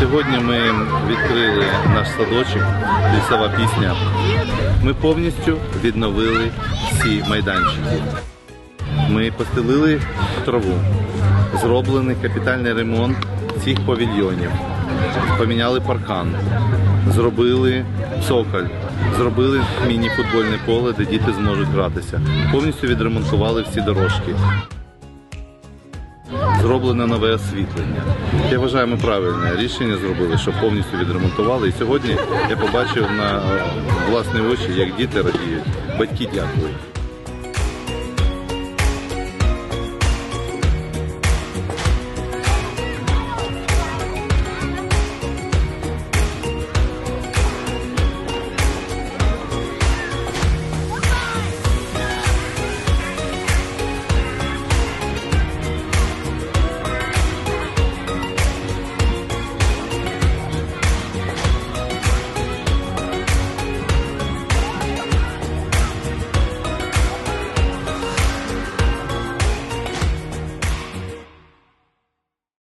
Сьогодні ми відкрили наш садочок Лісова пісня. Ми повністю відновили всі майданчики. Ми постелили траву, зроблений капітальний ремонт всіх павільйонів поміняли паркан, зробили цоколь, зробили міні-футбольне поле, де діти зможуть гратися. Повністю відремонтували всі дорожки. Зроблене нове освітлення. Я вважаю, ми правильне рішення зробили, що повністю відремонтували. І сьогодні я побачив на власні очі, як діти радіють. Батьки дякують.